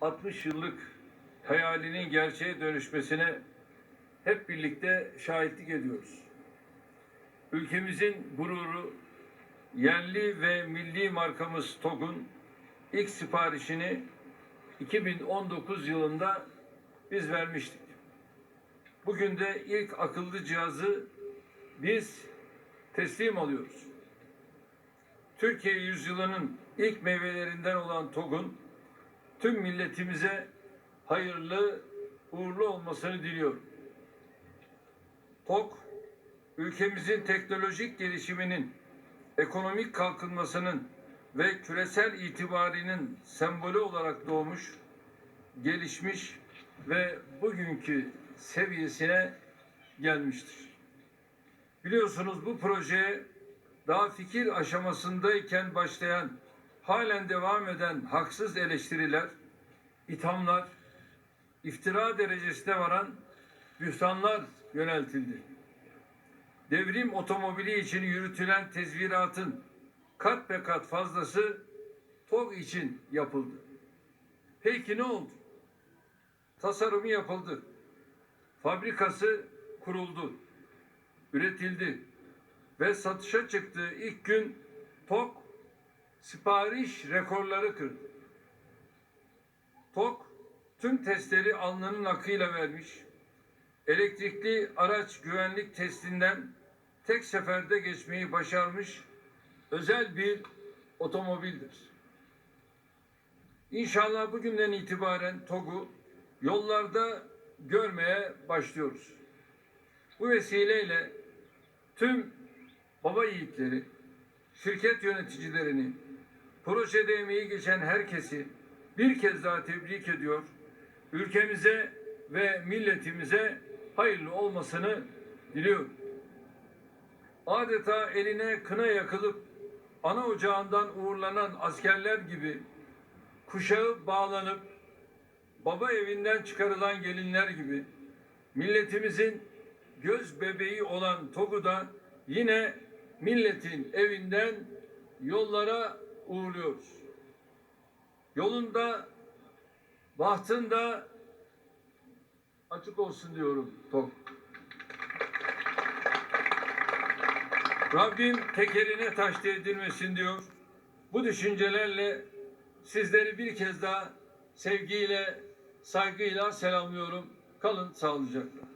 60 yıllık hayalinin gerçeğe dönüşmesine hep birlikte şahitlik ediyoruz. Ülkemizin gururu, yerli ve milli markamız TOG'un ilk siparişini 2019 yılında biz vermiştik. Bugün de ilk akıllı cihazı biz teslim alıyoruz. Türkiye yüzyılının ilk meyvelerinden olan TOG'un tüm milletimize hayırlı, uğurlu olmasını diliyorum. TOG, ülkemizin teknolojik gelişiminin, ekonomik kalkınmasının ve küresel itibarinin sembolü olarak doğmuş, gelişmiş ve bugünkü seviyesine gelmiştir. Biliyorsunuz bu projeye daha fikir aşamasındayken başlayan, halen devam eden haksız eleştiriler, ithamlar, iftira derecesine varan bühtanlar yöneltildi. Devrim otomobili için yürütülen tezviratın kat be kat fazlası TOG için yapıldı. Peki ne oldu? Tasarımı yapıldı. Fabrikası kuruldu. Üretildi. Ve satışa çıktığı ilk gün TOG sipariş rekorları kırdı. TOG tüm testleri alnının akıyla vermiş. Elektrikli araç güvenlik testinden tek seferde geçmeyi başarmış özel bir otomobildir. İnşallah bugünden itibaren TOG'u yollarda görmeye başlıyoruz. Bu vesileyle tüm baba yiğitleri, şirket yöneticilerini, projede emeği geçen herkesi bir kez daha tebrik ediyor. Ülkemize ve milletimize hayırlı olmasını diliyorum. Adeta eline kına yakılıp ana ocağından uğurlanan askerler gibi kuşağı bağlanıp baba evinden çıkarılan gelinler gibi milletimizin göz bebeği olan TOG'u da yine milletin evinden yollara uğurluyoruz. Yolunda, bahtında açık olsun diyorum TOG. Rabbim tekerine taş değdirmesin diyor. Bu düşüncelerle sizleri bir kez daha sevgiyle, saygıyla selamlıyorum. Kalın sağlıcakla.